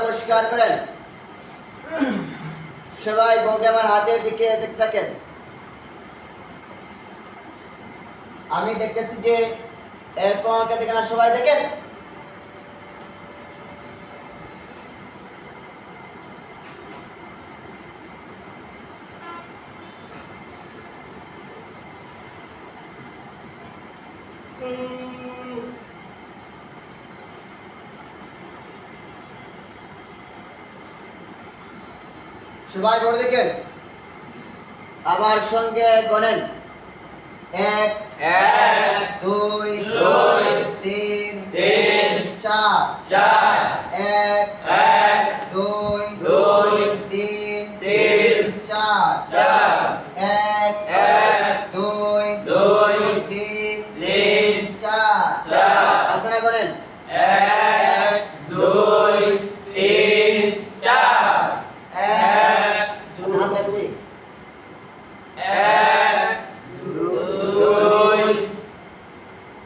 পরিষ্কার করেন সবাই বউকে আমার হাতের দিকে দেখতে থাকেন আমি দেখতেছি যে আমাকে দেখে না সবাই দেখেন সবাই বড় দেখেন। আবার সঙ্গে গণেন এক এক দুই দুই তিন তিন চার। চার এক এক দুই দুই তিন তিন চার চার এক এক দুই দুই তিন তিন চার চার আপনারা করেন এক দুই তিন চার এক হাত রাখছি এক দুই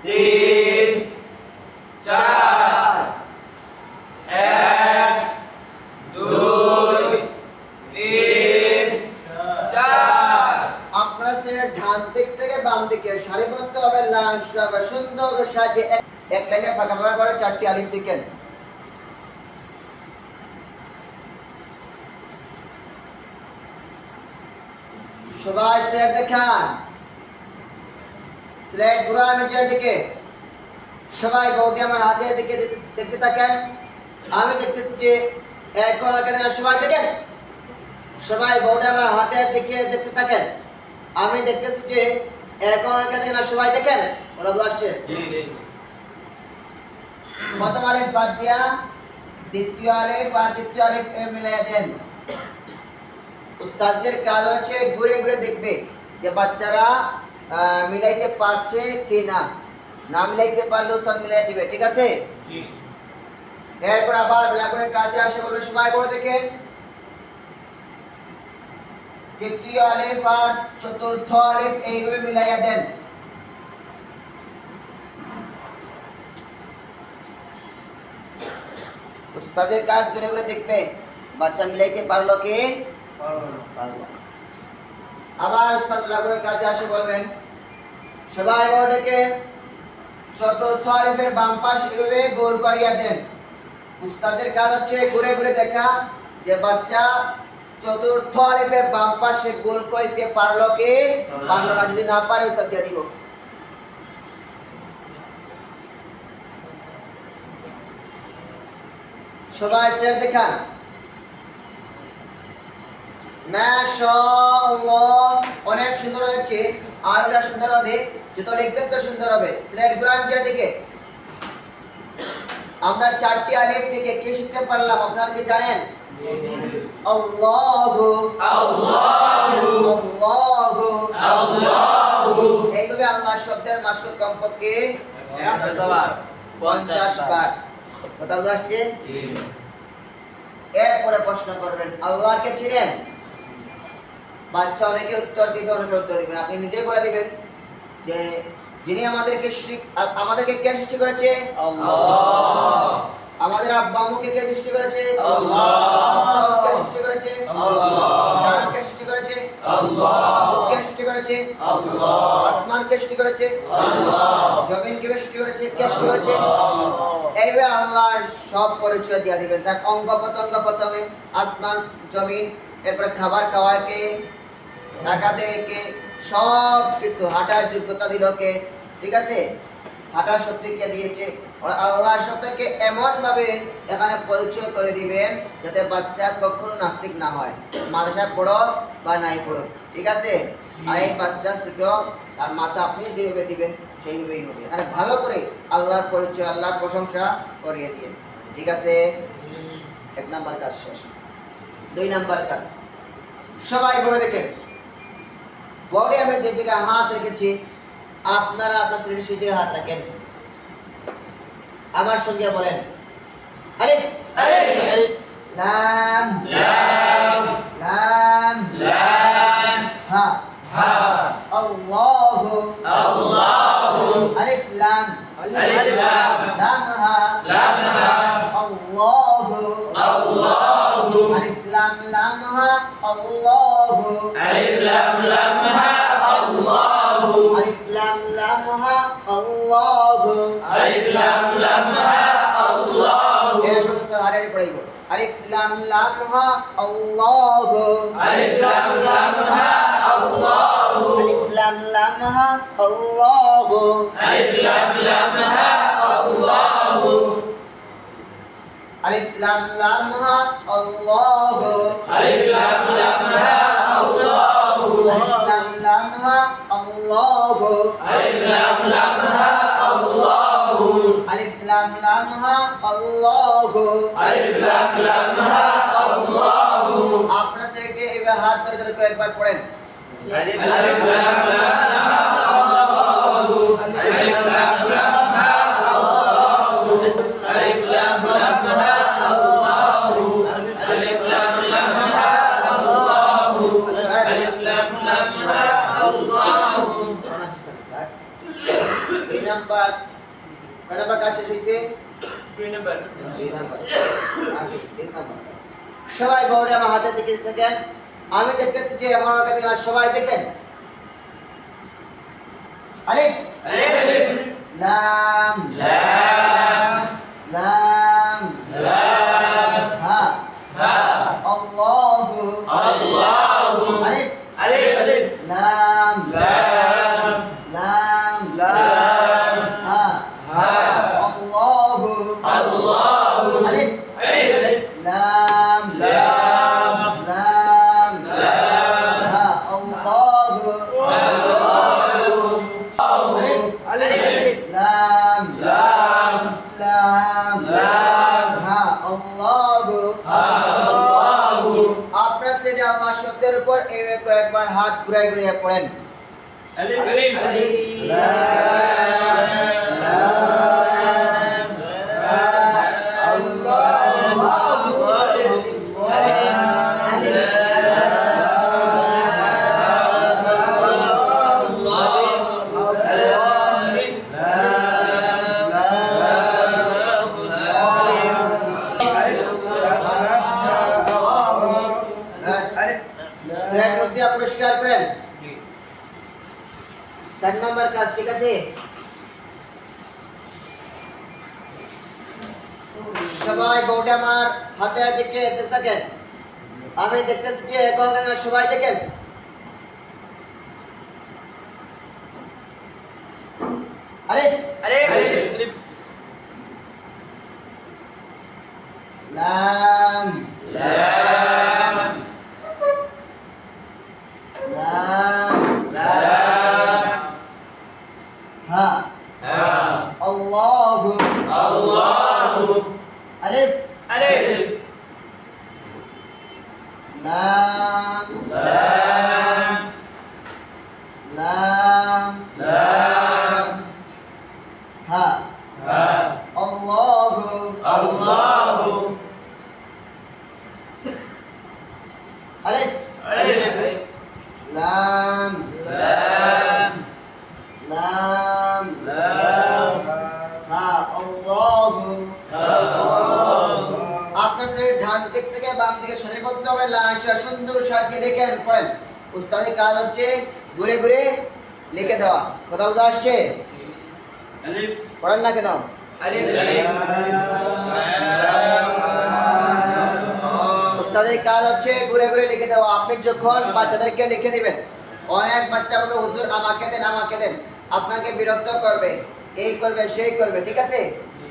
তিন চার এক দুই তিন চার আপনারা সেটা দিক থেকে বাম দিকে সারিবদ্ধ হবে লাশ সুন্দর সাজে এক- এক লাইনে ফাঁকা ফাঁকা করে চারটি সবাই স্লেট দেখান। স্লেট বুড়া নিচের দিকে। সবাই বউটি আমার হাতের দিকে দেখতে থাকেন। আমি দেখতেছি যে এখানে সবাই দেখেন? সবাই বউটা আমার হাতের দিকে দেখতে থাকেন। আমি দেখতেছি যে এখন না সবাই দেখেন? ওরা বসছে প্রথম আলিফ বাদ দিয়া দ্বিতীয় আলিফ আর তৃতীয় আলিফ এ মিলাই দেন। উস্তাদের কাজ হচ্ছে ঘুরে ঘুরে দেখবে যে বাচ্চারা আহ, মিলাইতে পারছে কি না না মিলাইতে পারলে উস্তাদ মিলাই দিবে ঠিক আছে? এরপর আবার ব্ল্যাকবোর্ডের কাছে আসে বলবে সবাই বড় দেখেন। তৃতীয় আলিফ আর চতুর্থ আলিফ এইভাবে মিলাইয়া দেন। উস্তাদের কাজ ঘুরে ঘুরে দেখবে বাচ্চা মিলাইতে পারল কি? পারল আবার উস্তাদ ব্ল্যাকবোর্ডের কাছে আসে বলবেন সবাই ডেকে চতুর্থ আলিফের বাম পাশ এভাবে গোল করিয়া দেন। উস্তাদের কাজ হচ্ছে ঘুরে ঘুরে দেখা যে বাচ্চা চতুর্থ আলিফের বাম পাশে গোল করিতে পারল কি? পারল না যদি না পারে উস্তাদ দিয়ে দিব। সবাই স্যার দেখান। অনেক সুন্দর হয়েছে। আর ওটা সুন্দর হবে যত লিখবেন তো সুন্দর হবে। স্লেট গুরান দিকে? আমরা চারটি আলিফ থেকে কি শিখতে পারলাম? আপনারা কি জানেন? আল্লাহু আল্লাহু আল্লাহু আল্লাহু এইভাবে আল্লাহ শব্দের কমপক্ষে পঞ্চাশ বার কথা বুঝা আসছে? এরপরে প্রশ্ন করবেন আল্লাহকে ছিলেন বাচ্চা অনেকে উত্তর দিবে অনেকে উত্তর দিবেন আপনি নিজেই বলে দিবেন যে যিনি আমাদেরকে আমাদেরকে কে সৃষ্টি করেছে? আমাদের আব্বা আম্মুকে কে সৃষ্টি করেছে? আল্লাহ। কে সৃষ্টি করেছে আল্লাহ। ডান কে সৃষ্টি করেছে আল্লাহ। কে সৃষ্টি করেছে আল্লাহ আসমান কে সৃষ্টি করেছে জমিন কে সৃষ্টি করেছে কে সৃষ্টি করেছে এইভাবে আল্লাহ সব পরিচয় দিয়ে দিবেন। তার অঙ্গ প্রত্যঙ্গ প্রথমে আসমান জমিন এরপরে খাবার খাওয়াকে টাকা দেয় কে সব কিছু হাঁটার যোগ্যতা দিল কে ঠিক আছে? হাঁটার শক্তি কে দিয়েছে? আল্লাহ শব্দকে এমন ভাবে এখানে পরিচয় করে দিবেন যাতে বাচ্চা কখনো নাস্তিক না হয়। মাদ্রাসা পড়ো বা নাই পড়ো ঠিক আছে? আর বাচ্চা ছোট আর মাথা আপনি যেভাবে দিবেন, সেইভাবেই হবে। আর ভালো করে আল্লাহর পরিচয়, আল্লাহর প্রশংসা করিয়ে দিয়ে ঠিক আছে? এক নাম্বার কাজ শেষ। দুই নাম্বার কাজ। সবাই বলে দেখেন বডি আমি যে জায়গায় হাত রেখেছি, আপনারা আপনার শরীরে সেই হাত রাখেন। আমার সঙ্গে বলেন, আলিফ আলিফ লাম পড়াইব। আলিফ লাম লাম হা আল্লাহ। আলিফ লাম লাম হা আল্লাহ। আলিফ লাম লাম হা আল্লাহ। আলিফ লাম লাম হা আল্লাহ। আলিফ লাম লাম হা আল্লাহ। আলিফ লাম লাম হা আল্লাহ। আলিফ লাম লাম হা আল্লাহ। আলিফ লাম লাম হা Alif lam lam ha Allahu Alif lam lam ha Allahu আপনারা সেটে এভাবে হাত ধরে ধরে কয়েকবার পড়েন Alif lam lam ha Allahu Alif lam lam কয় নাম্বার কাজ শেষ হয়েছে সবাই বড়রা আমার হাতে দেখে থাকেন আমি দেখতেছি যে আমার কাছে সবাই দেখেন। আরে আলিফ। লাম। লাম। হাত ঘুরায় ঘুরিয়ে পড়েন আলিফ আলিফ চার নম্বর কাজ ঠিক আছে সবাই বউটা আমার হাতের দিকে দেখতে থাকেন আমি দেখতেছি যে এখন সবাই দেখেন আরে আয়সা সুন্দর সাজিয়ে পড়েন। উস্তাদের কাজ হচ্ছে ঘুরে ঘুরে লিখে দেওয়া। কথা বোঝা আসছে? পড়েন না কেন? উস্তাদের কাজ হচ্ছে ঘুরে ঘুরে লিখে দেওয়া। আপনি যখন বাচ্চাদেরকে লিখে দিবেন অনেক বাচ্চা বলবে হুজুর আমাকে দেন আমাকে দেন। আপনাকে বিরক্ত করবে এই করবে সেই করবে ঠিক আছে?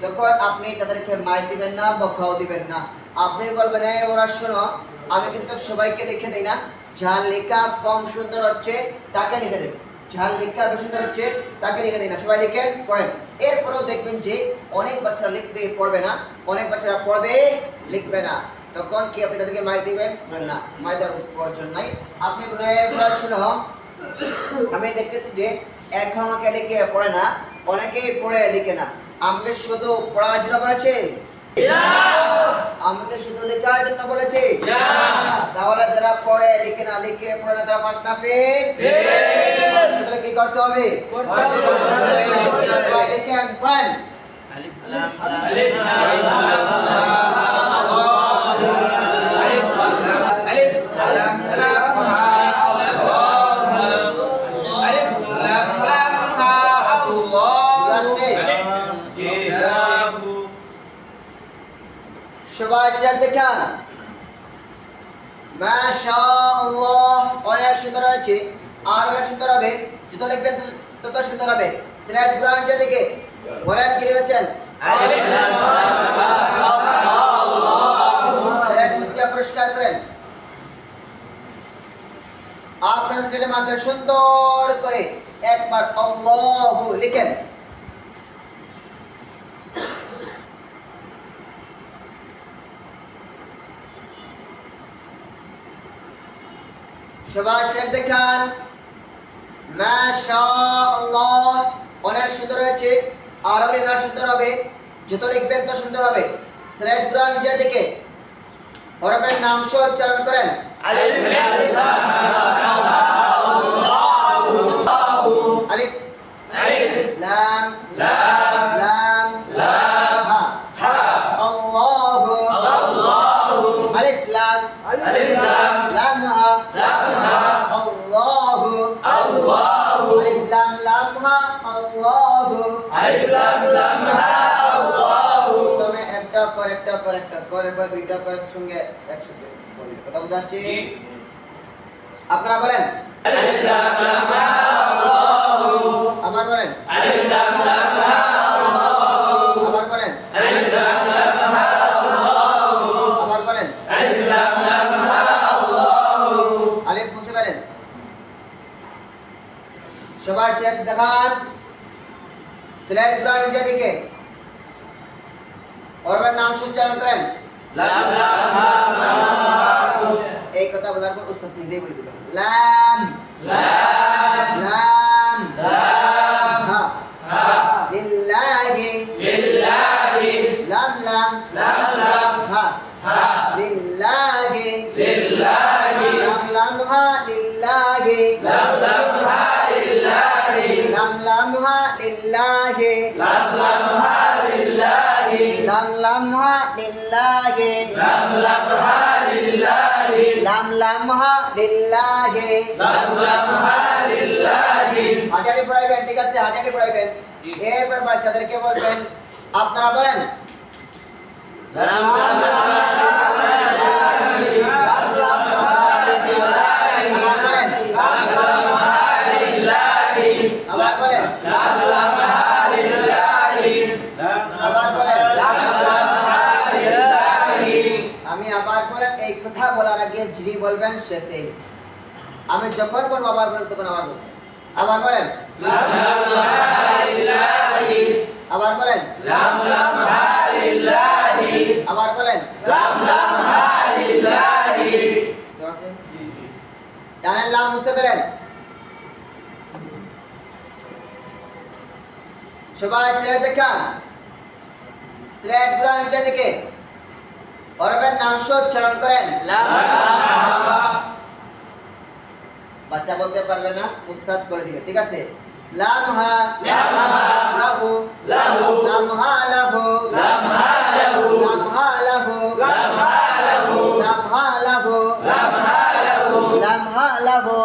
তখন আপনি তাদেরকে মাইর দিবেন না বকাও দিবেন না। আপনি বলবেন ওরা শোনো আমি কিন্তু সবাইকে লিখে দিই না। যার লেখা কম সুন্দর হচ্ছে, তাকে লিখে দিই। যার লেখা বেশি সুন্দর হচ্ছে, তাকে লিখে দিই না। সবাই লিখেন পড়েন। এরপরেও দেখবেন যে অনেক বাচ্চারা লিখবে, পড়বে না। অনেক বাচ্চারা পড়বে, লিখবে না। তখন কি আপনি তাদেরকে মার দিবেন? না মার দেওয়ার প্রয়োজন নাই। আপনি বলে এবার শুনো, আমি দেখতেছি যে এখন লিখে পড়ে না, অনেকেই পড়ে লিখে না। আমাকে শুধু পড়া যেটা বলেছে আমাকে শুধু লিখে হওয়ার জন্য বলেছি তাহলে যারা পড়ে লিখে না লিখে পড়ে না তারা পাশ না ফেল কি করতে হবে লিখে আনবেন আলিফ লাম আলিফ লাম সিয়ার অনেক সুন্দর আর অনেক সুন্দর হবে, যত লিখবেন তত- সুন্দর হবে। বলেন কি লিখেছেন? পুরস্কার করেন। আপনার মাধ্যমে সুন্দর করে একবার আল্লাহু লিখেন। সবাই সিলেট দেখান। মাশাআল্লাহ, অনেক সুন্দর হয়েছে। আরও লেখা সুন্দর হবে, যত লিখবেন তো সুন্দর হবে। সিলেট কোরআন নিজের দিকে। হরফের নাম সহ উচ্চারণ করেন। আলিফ লাম লাম। আল্লাহু প্রথমে একটা করে একটা করে একটা করে পর দুইটা করে সঙ্গে একসাথে বলি। কথা বুঝা আসছে আপনারা বলেন? আবার বলেন? আবার বলেন? আবার বলেন? আলিফ বুঝতে পারেন সবাই সেট দেখান। সিলেট কোরআন দিকে অরবের নাম উচ্চারণ করেন। এই কথা বলার পর উস্তাদ নিজেই বলে দিবেন। লাম। লাম। লাম লাম হা লিল্লাহি হাঁটাহাঁটি পড়াইবেন ঠিক আছে হাঁটাহাঁটি পড়াইবেন এরপর বাচ্চাদেরকে বলবেন আপনারা বলেন আবার বলবেন, সে ফেল আমি যখন বলব, আবার বলেন, তখন আবার বলবেন আবার বলেন। আবার বলেন। আবার বলেন। ডানের লাম মুছে ফেলেন। সবাই স্লেট দেখান স্লেট পুরা নিচে দিকে। হরফের নাম উচ্চারণ করেন বাচ্চা বলতে পারবে না উস্তাদ বলে দিবে ঠিক আছে লাম হা লাহু লাহু লাম হা লাহু লাম হা লাহু লাম হা লাহু লাম হা লাহু লাম হা লাহু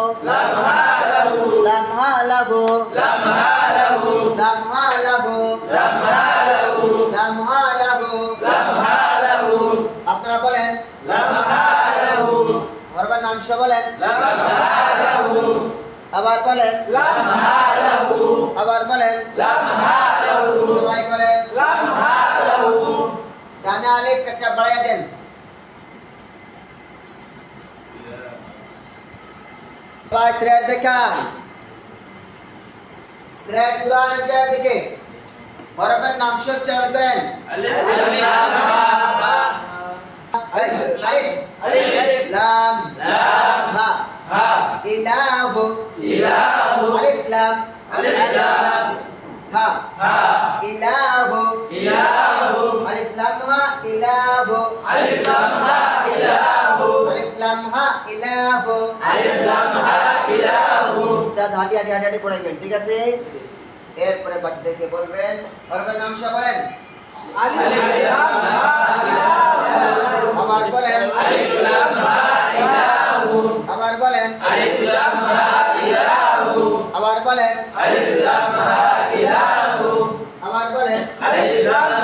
বলেন হরফের নাম সহ বলেন আবার বলেন আবার বলেন সবাই বলেন ডানে আলিফ একটা বাড়াইয়া দেন সবাই শ্রেয়ার দেখান শ্রেয়ার কুরআন দিকে হরফের নাম সহ উচ্চারণ করেন ঠিক আছে এরপরে বাচ্চাদেরকে বলবেন নাম সব আবার বলেন। আবার বলেন। আবার বলেন। আবার বলেন।